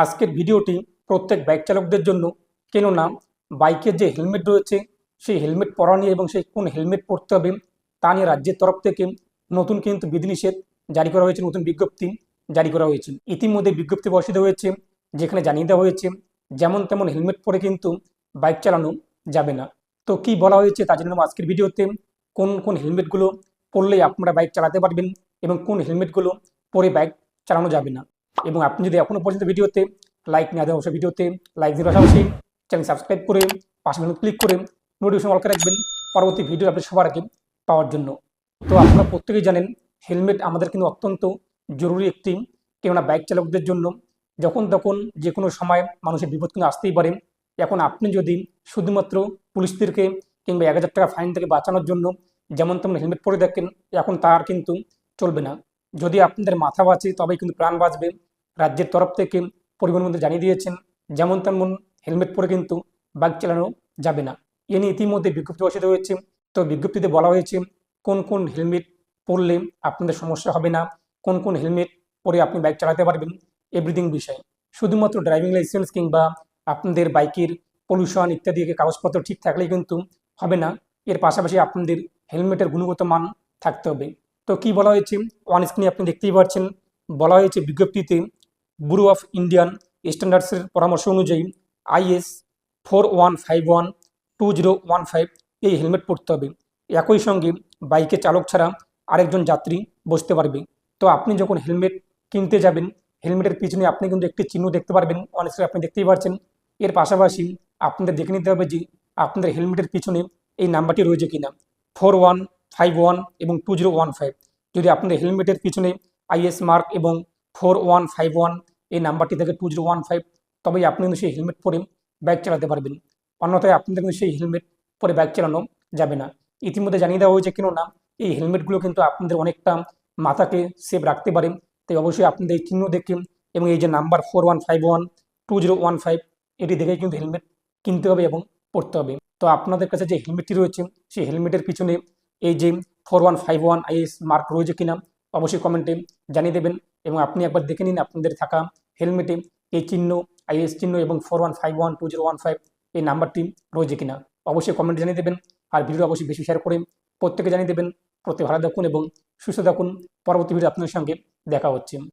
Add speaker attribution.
Speaker 1: আজকের ভিডিওটি প্রত্যেক বাইক চালকদের জন্য। কেননা বাইকের যে হেলমেট রয়েছে, সেই হেলমেট পরা নিয়ে এবং সেই কোন হেলমেট পরতে হবে তা নিয়ে রাজ্যের তরফ থেকে নতুন কিন্তু বিধিনিষেধ জারি করা হয়েছে, নতুন বিজ্ঞপ্তি জারি করা হয়েছে। ইতিমধ্যে বিজ্ঞপ্তি প্রকাশিত হয়েছে, যেখানে জানিয়ে দেওয়া হয়েছে যেমন তেমন হেলমেট পরে কিন্তু বাইক চালানো যাবে না। তো কি বলা হয়েছে তার জন্য আজকের ভিডিওতে। কোন কোন হেলমেটগুলো পরলে আপনারা বাইক চালাতে পারবেন এবং কোন হেলমেটগুলো পরে বাইক চালানো যাবে না। এবং আপনি যদি এখনও পর্যন্ত ভিডিওতে লাইক না দেওয়া অবশ্যই ভিডিওতে লাইক দিয়ে পাশাপাশি চ্যানেল সাবস্ক্রাইব করে পাশে ক্লিক করে নোটিফিকেশন অল করে রাখবেন পরবর্তী ভিডিও আপনি সবার আগে পাওয়ার জন্য। তো আপনারা প্রত্যেকেই জানেন হেলমেট আমাদের কিন্তু অত্যন্ত জরুরি একটি কেননা বাইক চালকদের জন্য যখন তখন যে কোনো সময় মানুষের বিপদ কিন্তু আসতেই পারে। এখন আপনি যদি শুধুমাত্র পুলিশদেরকে কিংবা এক হাজার টাকা ফাইন থেকে বাঁচানোর জন্য যেমন তেমন হেলমেট পরে দেখেন, এখন তার কিন্তু চলবে না। যদি আপনাদের মাথা বাঁচে তবেই কিন্তু প্রাণ বাঁচবে। রাজ্যের তরফ থেকে পরিবহন মন্ত্রী জানিয়ে দিয়েছেন, যেমন তেমন হেলমেট পরে কিন্তু বাইক চালানো যাবে না। এ নিয়ে ইতিমধ্যে বিজ্ঞপ্তি প্রকাশিত হয়েছে। তো বিজ্ঞপ্তিতে বলা হয়েছে, কোন কোন হেলমেট পরলে আপনাদের সমস্যা হবে না, কোন কোন হেলমেট পরে আপনি বাইক চালাতে পারবেন এভরিথিং বিষয়। শুধুমাত্র ড্রাইভিং লাইসেন্স কিংবা আপনাদের বাইকের পলিউশন ইত্যাদি কাগজপত্র ঠিক থাকলেই কিন্তু হবে না। এর পাশাপাশি আপনাদের হেলমেটের গুণগত মান থাকতে হবে। তো কি বলা হয়েছে? ওয়ান স্ক্রিনে আপনি দেখতেই পাচ্ছেন। বলা হয়েছে বিজ্ঞপ্তিতে ব্যুরো অফ ইন্ডিয়ান স্ট্যান্ডার্ডসের পরামর্শ অনুযায়ী IS four one five one two zero one five এই হেলমেট পরতে হবে। একই সঙ্গে বাইকে চালক ছাড়া আরেকজন যাত্রী বসতে পারবে। তো আপনি যখন হেলমেট কিনতে যাবেন, হেলমেটের পিছনে আপনি কিন্তু একটি চিহ্ন দেখতে পারবেন, অনেক সময় আপনি দেখতেই পারছেন। এর পাশাপাশি আপনাদের দেখে নিতে হবে যে আপনাদের হেলমেটের পিছনে এই নাম্বারটি রয়েছে কিনা। ফোর ওয়ান ফাইভ ওয়ান এবং টু জিরো ওয়ান ফাইভ যদি আপনাদের হেলমেটের পিছনে আইএস মার্ক এবং ফোর ওয়ান ফাইভ ওয়ান এই নাম্বারটি থেকে টু জিরো ওয়ান ফাইভ তবেই আপনি কিন্তু সেই হেলমেট পরে বাইক চালাতে পারবেন। অন্যথায় আপনাদের কিন্তু সেই হেলমেট পরে বাইক চালানো যাবে না। ইতিমধ্যে জানিয়ে দেওয়া হয়েছে কেন না, এই হেলমেটগুলো কিন্তু আপনাদের অনেকটা মাথাকে সেভ রাখতে পারে। তাই অবশ্যই আপনাদের এই চিহ্ন দেখে এবং এই যে number four one five one two zero one five এটি দেখে কিন্তু হেলমেট কিনতে হবে এবং পড়তে হবে। তো আপনাদের কাছে যে হেলমেটটি রয়েছে, সেই হেলমেটের পিছনে এই যে four one five one IS mark রয়েছে কিনা, অবশ্যই কমেন্টে জানিয়ে দেবেন। এবং আপনি একবার দেখে নিন আপনাদের থাকা হেলমেটে এই চিহ্ন আইএস চিহ্ন এবং four one five one two zero one five এই নাম্বারটি রয়েছে কিনা। অবশ্যই কমেন্ট জানিয়ে দেবেন আর ভিডিও অবশ্যই বেশি শেয়ার করে প্রত্যেকে জানিয়ে দেবেন। প্রত্যেক ভালো থাকুন এবং সুস্থ থাকুন। পরবর্তী ভিডিও আপনাদের সঙ্গে দেখা হচ্ছে।